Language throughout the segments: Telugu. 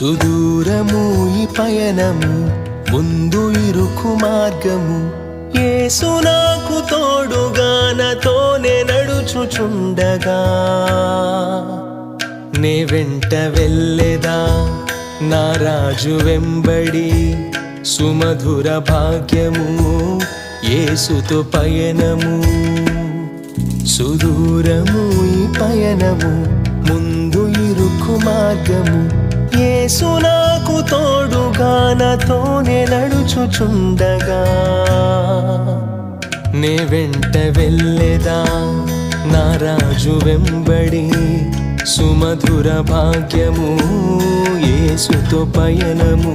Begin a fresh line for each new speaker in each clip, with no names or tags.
సుదూరము ఈ పయనము ముందు ఇరుకు మార్గము. యేసు నాకు తోడుగా నాతోనే నడుచుచుండగా. నే వెంట వెళ్ళేదా? నా రాజు వెంబడి సుమధుర భాగ్యము ఏసుతో పయనము. సుదూరము ఈ పయనము ముందు ఇరుకు మార్గము. యేసు నాకు తోడుగా నాతోనే నడుచుచుండగా. నే వెంట వెళ్ళేదా? నా రాజు వెంబడి సుమధుర భాగ్యము యేసుతో పయనము.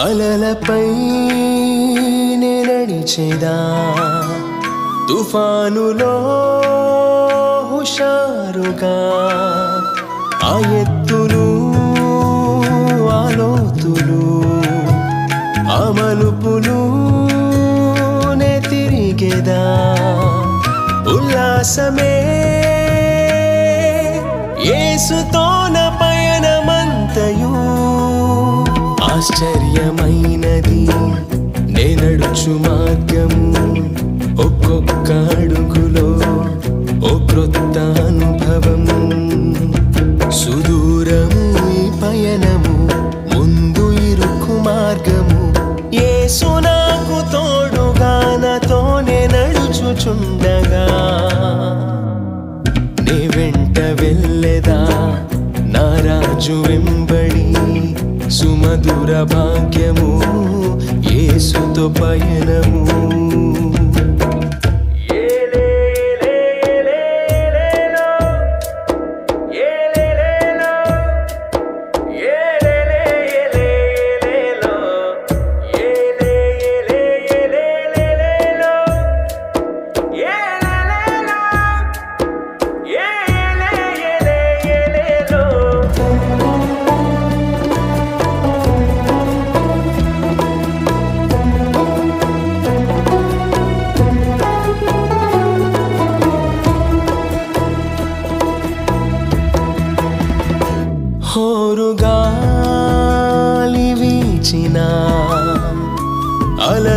అలలపై నడిచేదా తుఫానులో హుషారుగా. ఆ ఎత్తులు ఆలోతులు ఆ మలుపులు నే తిరిగేదా. ఉల్లాసమే యేసుతోన పయనమంతయు ఆశ్చర్యమైనది. నేనడుచు మార్గము ఒక్కొక్క అడుగులో ఓ క్రొత్త అనుభవము. సుదూరము ఈ పయనము ముందు ఇరుకు మార్గము. ఏ సునాకు తోడుగా నాతోనే నడుచుచుండగా. నీ వెంట వెళ్ళేదా నా రాజు వెంబడి. సుమధుర భాగ్యము ఏసుతో పయనము.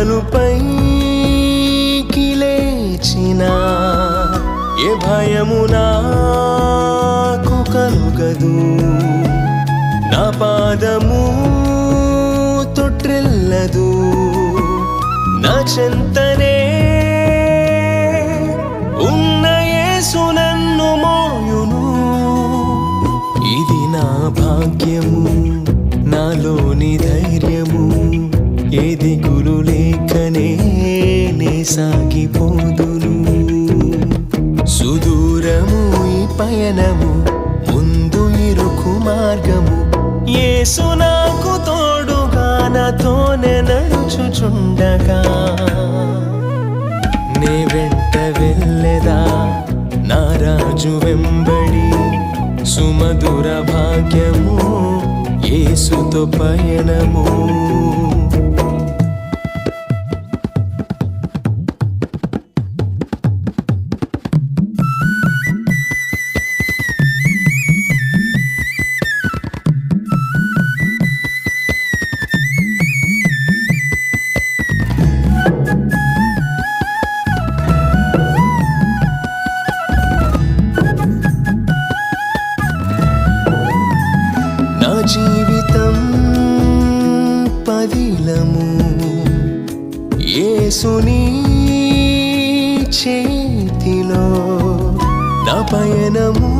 అలలు పైకి లేచిన ఏ భయము నాకు కలుగదు. నా పాదము తొట్టిల్లదు నా చెంతనే ఉన్న యేసు నన్ను మోయును. ఇది నా భాగ్యము నాలోని ధైర్యము. ఏ దిగులు లేకనే నే సాగిపోదును. సుదూరము ఈ పయనము ముందు ఇరుకు మార్గము. ఏసు నాకు తోడుగా నాతోనే నడుచుచుండగా. నే వెంట వెళ్ళేదా నా రాజు వెంబడి? సుమధుర భాగ్యము ఏసుతో పయనము. యేసుని చేతిలో నా పయనము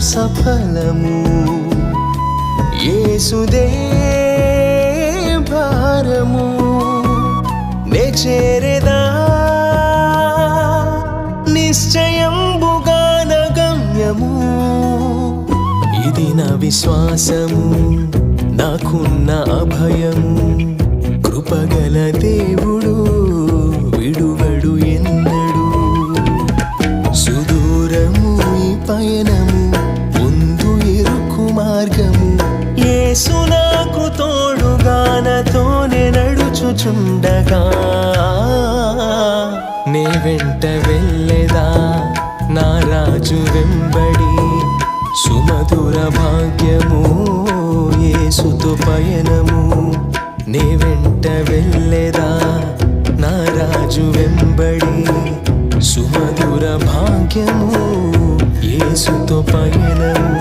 సఫలము. యేసుదే భారము నే చేరేదా? నిశ్చయంబుగాన గమ్యము. ఇది నా విశ్వాసము నాకున్న అభయము. కృపగల దేవుడు విడువడు ఎన్నడు. సుదూరము ఈ పయనము ముందు ఇరుకు మార్గము. యేసు నాకు తోడుగానతోనే నడుచుచుండగా. నే వెంట వెళ్ళేదా నా రాజు వెంబడి? సుమధుర భాగ్యము ఏసుతో పయనము. నీ వెంట వెళ్ళేదా? నా రాజు వెంబడి సుమధుర భాగ్యము ఏసుతో పయనము